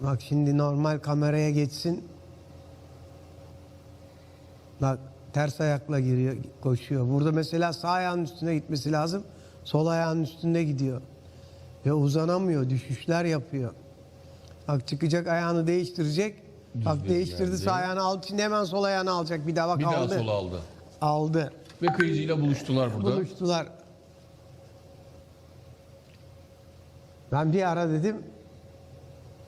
Bak şimdi normal kameraya geçsin. Bak ters ayakla giriyor, koşuyor. Burada mesela sağ ayağının üstüne gitmesi lazım. Sol ayağının üstünde gidiyor. Ve uzanamıyor, düşüşler yapıyor. Bak çıkacak ayağını değiştirecek. Bak Düzledi değiştirdi geldi. sağ ayağını aldı. Şimdi hemen sol ayağını alacak. Bir daha bak Bir daha aldı. sola aldı. Aldı. Ve kıyıcıyla buluştular burada. Buluştular. Ben bir ara dedim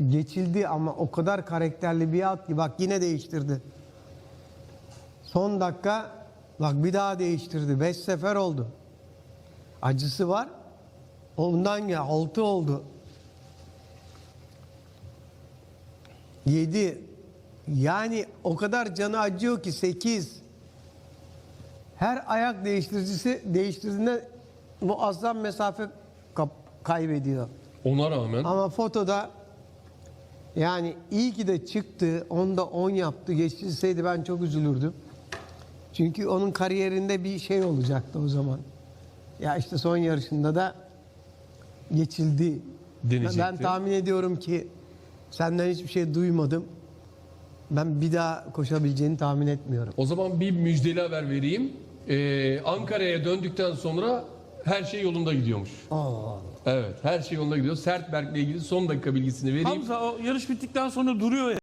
geçildi ama o kadar karakterli bir at ki bak yine değiştirdi. Son dakika bak bir daha değiştirdi. Beş sefer oldu. Acısı var. Ondan ya altı oldu. Yedi. Yani o kadar canı acıyor ki sekiz. Her ayak değiştiricisi değiştirdiğinde muazzam mesafe kaybediyor. Ona rağmen Ama fotoda yani iyi ki de çıktı. Onda 10 yaptı. Geçilseydi ben çok üzülürdüm. Çünkü onun kariyerinde bir şey olacaktı o zaman. Ya işte son yarışında da geçildi. Ben, Deneyecekti. ben tahmin ediyorum ki senden hiçbir şey duymadım. Ben bir daha koşabileceğini tahmin etmiyorum. o zaman bir müjdeli haber vereyim. Ee, Ankara'ya döndükten sonra her şey yolunda gidiyormuş. Allah Evet her şey yolunda gidiyor. Sertberk'le ilgili son dakika bilgisini vereyim. Hamza o yarış bittikten sonra duruyor ya.